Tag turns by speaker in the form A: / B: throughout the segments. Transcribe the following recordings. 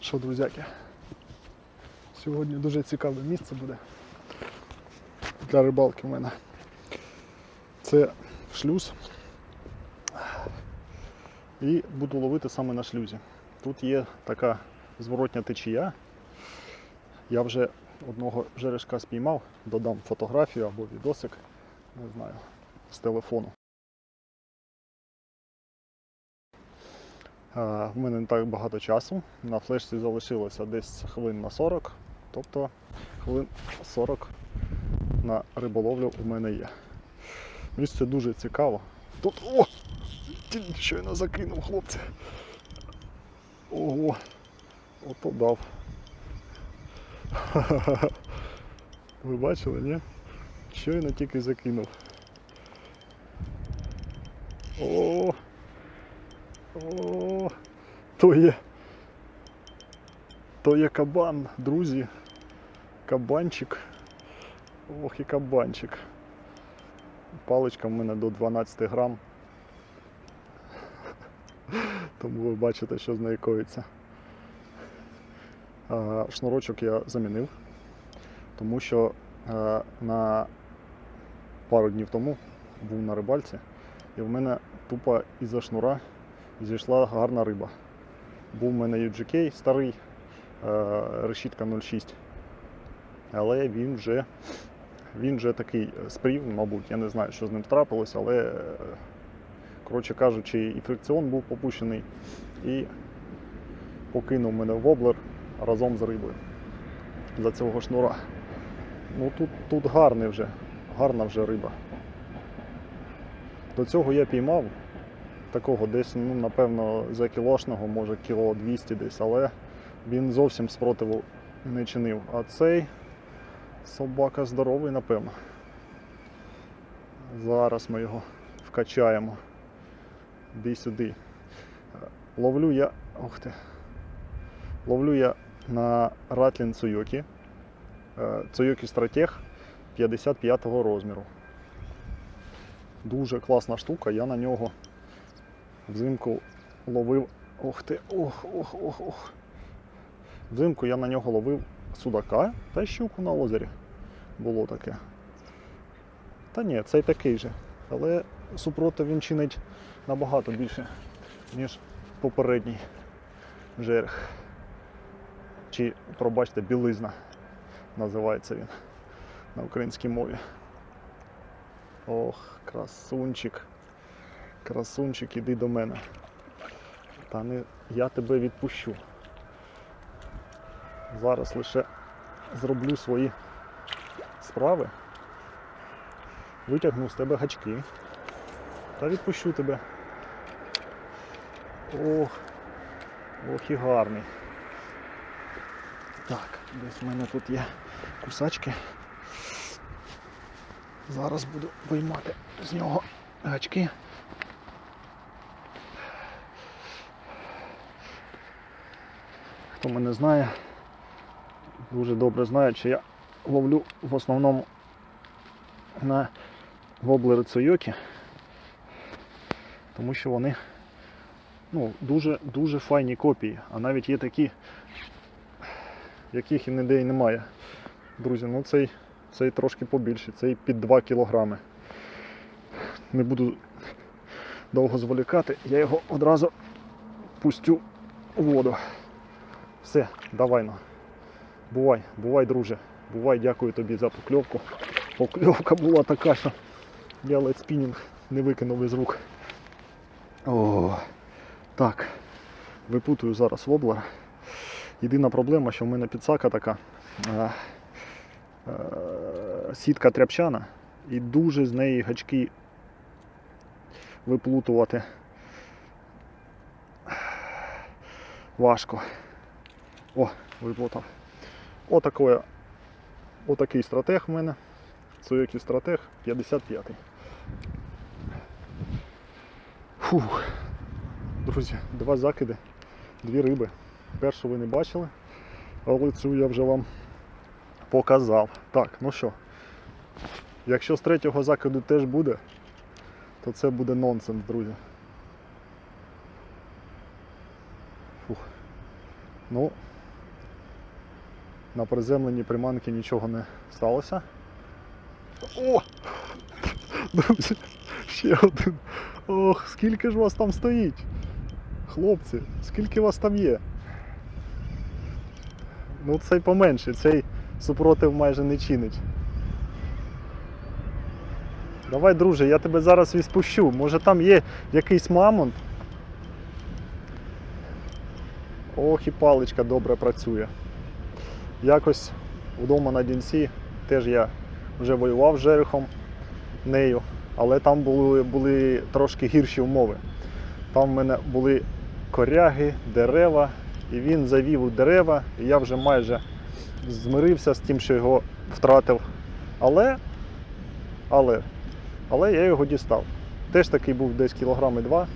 A: Що, друзяки? Сьогодні дуже цікаве місце буде для рибалки в мене. Це шлюз. І буду ловити саме на шлюзі. Тут є така зворотня течія. Я вже одного жерешка спіймав, додам фотографію або відосик, не знаю, з телефону. В мене не так багато часу. На флешці залишилося десь хвилин на 40, тобто хвилин 40 на риболовлю у мене є. Місце дуже цікаво. Тут о! Щойно закинув хлопці. Ого! Ото дав. Ви бачили, ні? Щойно тільки закинув. О! О! То є. То є кабан, друзі. Кабанчик. Ох і кабанчик. Паличка в мене до 12 грам. Тому ви бачите, що з коїться. Шнурочок я замінив, тому що на пару днів тому був на рибальці, і в мене тупо із-за шнура зійшла гарна риба. Був в мене UGK старий, е, решітка 0,6. Але він вже, він вже такий спрів, мабуть, я не знаю, що з ним трапилось, але, е, коротше кажучи, і фрикціон був попущений, і покинув мене воблер разом з рибою за цього шнура. Ну тут, тут гарний вже, гарна вже риба. До цього я піймав такого десь, ну, напевно, за кілошного, може кіло 200 десь, але він зовсім спротиву не чинив. А цей собака здоровий, напевно. Зараз ми його вкачаємо. Іди сюди. Ловлю я. Ух ти. Ловлю я на Ратлін Цуйокі. Цуйокі Стратег 55-го розміру. Дуже класна штука, я на нього взимку ловив. Ох ти, ох, ох, ох, ох. Взимку я на нього ловив судака та щуку на озері. Було таке. Та ні, цей такий же. Але супротив він чинить набагато більше, ніж попередній жерех. Чи, пробачте, білизна називається він на українській мові. Ох, красунчик. Красунчик, іди до мене. Та не я тебе відпущу. Зараз лише зроблю свої справи, витягну з тебе гачки та відпущу тебе. Ох, ох і гарний. Так, десь в мене тут є кусачки. Зараз буду виймати з нього гачки. Хто мене знає, дуже добре знає, що я ловлю в основному на воблери Цойокі, тому що вони ну, дуже, дуже файні копії, а навіть є такі, яких і ніде і немає. Друзі, ну цей, цей трошки побільше, цей під 2 кілограми. Не буду довго зволікати, я його одразу пустю у воду. Все, давай ну. Бувай, бувай, друже. Бувай, дякую тобі за покльовку. Покльовка була така, що я ледь спінінг не викинув із рук. О, так. Випутую зараз воблер. Єдина проблема, що в мене підсака така. е, е, сітка тряпчана і дуже з неї гачки виплутувати. Важко. О, виплутав. Отакое, отакий стратег в мене. Суєкі стратег 55-й. Фух. Друзі, два закиди, дві риби. Першу ви не бачили, але цю я вже вам показав. Так, ну що, якщо з третього закиду теж буде, то це буде нонсенс, друзі. Фух. Ну, на приземленні приманки нічого не сталося. О! Друзі, ще один. Ох, скільки ж вас там стоїть? Хлопці, скільки вас там є? Ну цей поменше, цей супротив майже не чинить. Давай, друже, я тебе зараз відпущу. Може там є якийсь мамонт? Ох, і паличка добре працює. Якось вдома на Дінці теж я вже воював з жерехом нею, але там були, були трошки гірші умови. Там в мене були коряги, дерева, і він завів у дерева, і я вже майже змирився з тим, що його втратив. Але, але, але я його дістав. Теж такий був десь кілограми два.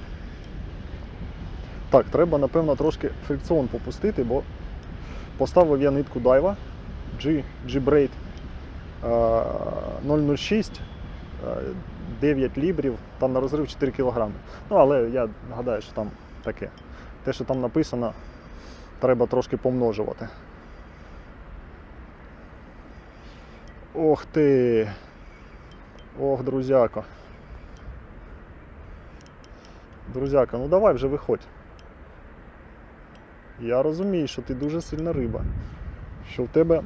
A: Так, треба, напевно, трошки фрикціон попустити, бо поставив я нитку дайва G-Braid е, 006, е, 9 лібрів, там на розрив 4 кг. Ну, але я гадаю, що там таке. Те, що там написано, треба трошки помножувати. Ох ти! Ох, друзяко. Друзяка, ну давай вже виходь. Я розумію, що ти дуже сильна риба. Що в тебе.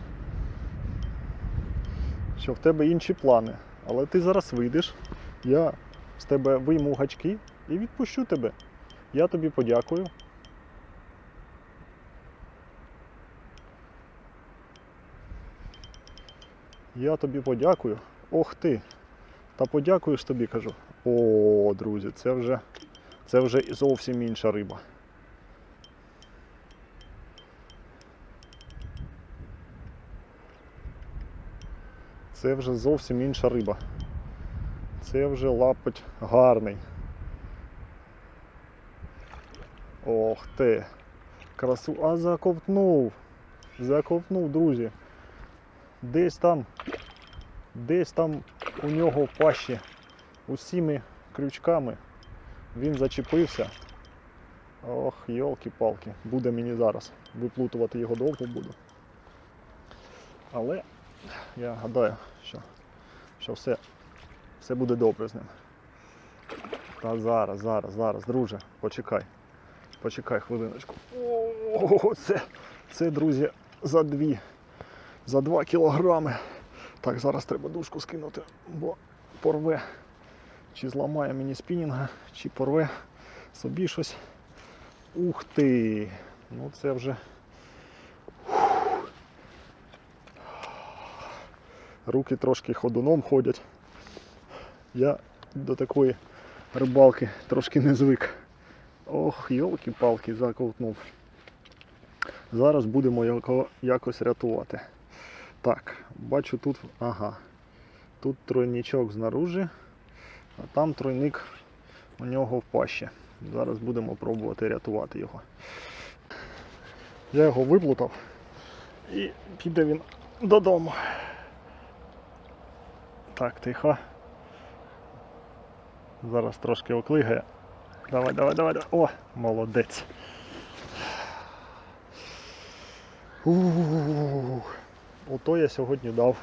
A: Що в тебе інші плани. Але ти зараз вийдеш, я з тебе вийму гачки і відпущу тебе. Я тобі подякую. Я тобі подякую. Ох ти. Та подякуєш тобі, кажу. О, друзі, це вже, це вже зовсім інша риба. Це вже зовсім інша риба. Це вже лапоть гарний. Ох ти. Красу. А заковтнув. Заковтнув, друзі. Десь там, десь там у нього в пащі усіми крючками він зачепився. Ох, йолки-палки. Буде мені зараз. Виплутувати його довго буду. Але я гадаю, що, що все, все буде добре з ним. Та зараз, зараз, зараз, друже, почекай. Почекай хвилиночку. О, це, це, друзі, за дві. За два кілограми. Так, зараз треба дужку скинути, бо порве. Чи зламає мені спінінга, чи порве собі щось. Ух ти! Ну це вже. Руки трошки ходуном ходять. Я до такої рибалки трошки не звик. Ох, йолки-палки, заковтнув. Зараз будемо його якось рятувати. Так, бачу тут, ага, тут тройничок знаружи, а там тройник у нього в пащі. Зараз будемо пробувати рятувати його. Я його виплутав і піде він додому. Так, тихо. Зараз трошки оклигає. Давай, давай, давай, давай. О, молодець. Ух, ото я сьогодні дав.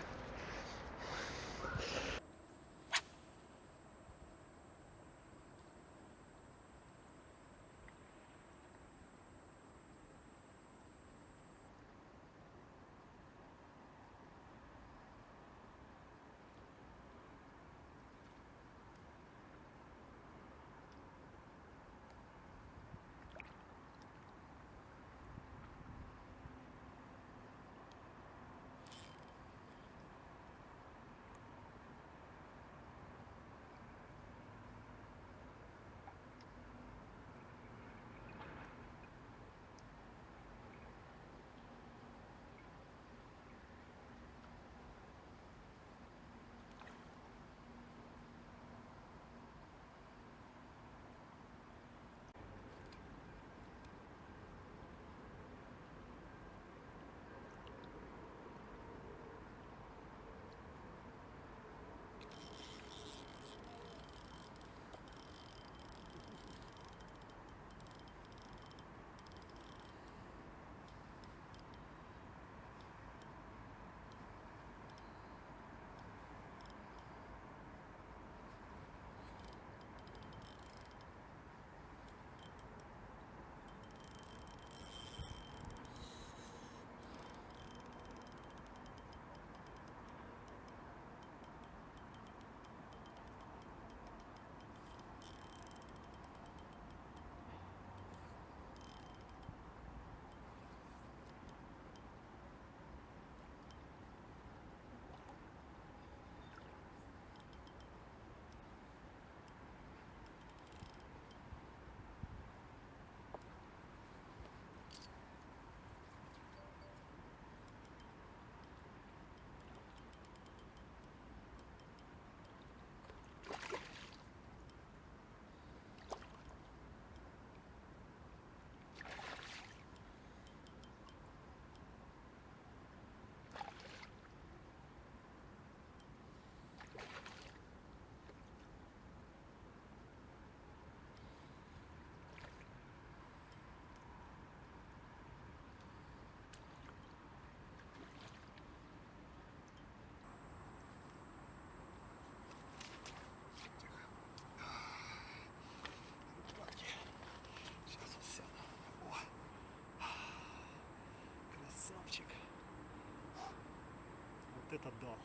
A: Это да.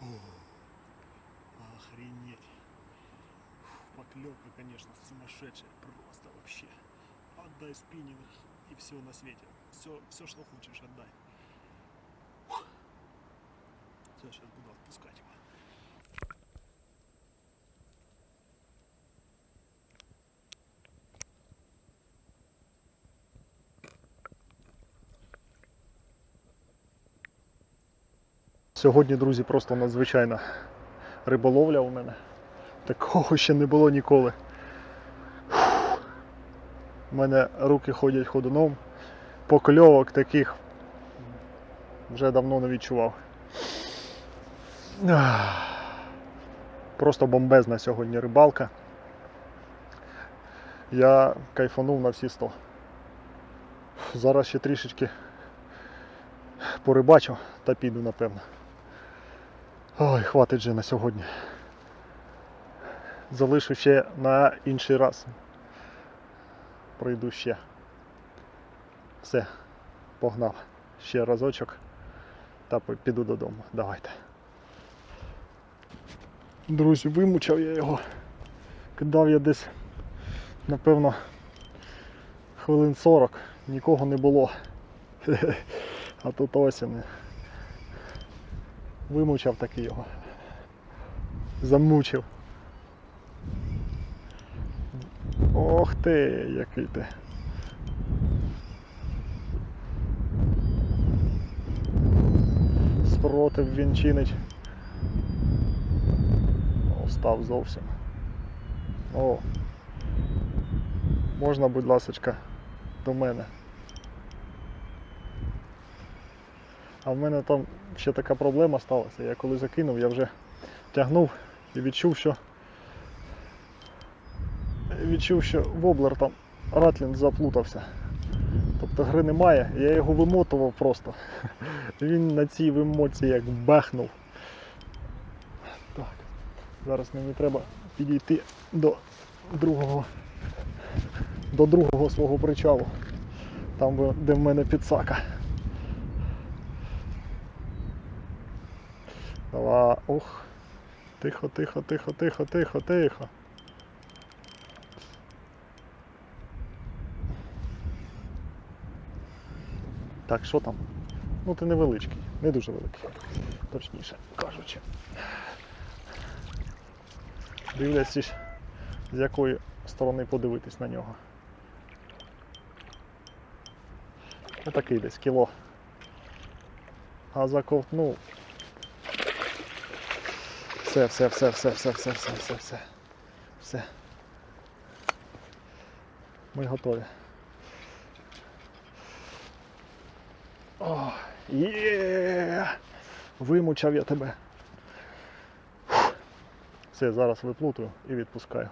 A: О, охренеть. Фу, Поклевка, конечно, сумасшедшая. Просто вообще. Отдай спиннинг и все на свете. Все, все, что хочешь, отдай. Все, сейчас буду Сьогодні, друзі, просто надзвичайна риболовля у мене. Такого ще не було ніколи. У мене руки ходять ходуном. Покльовок таких вже давно не відчував. Просто бомбезна сьогодні рибалка. Я кайфанув на всі 100. Зараз ще трішечки порибачу та піду, напевно. Ой, хватить же на сьогодні. Залишу ще на інший раз. Пройду ще. Все, погнав. Ще разочок та піду додому. Давайте. Друзі, вимучав я його. Кидав я десь, напевно, хвилин 40. Нікого не було. А тут вони. Вимучав таки його. Замучив. Ох ти, який ти. Спротив він чинить. О, став зовсім. О. Можна, будь ласочка, до мене. А в мене там ще така проблема сталася. Я коли закинув, я вже тягнув і відчув, що відчув, що воблер там Ратлін заплутався. Тобто гри немає, я його вимотував просто. Він на цій вимотці як бахнув. Так, зараз мені треба підійти до другого до другого свого причалу. Там, де в мене підсака. Давай, ох. Тихо, тихо, тихо, тихо, тихо, тихо. Так, що там? Ну ти невеличкий, не дуже великий. Точніше кажучи. Дивлячись, з якої сторони подивитись на нього. Отакий десь кіло. А заковтнув. Все, все, все, все, все, все, все, все, все. Все. Ми готові. О, є! Вимучав я тебе. Все, зараз виплутую і відпускаю.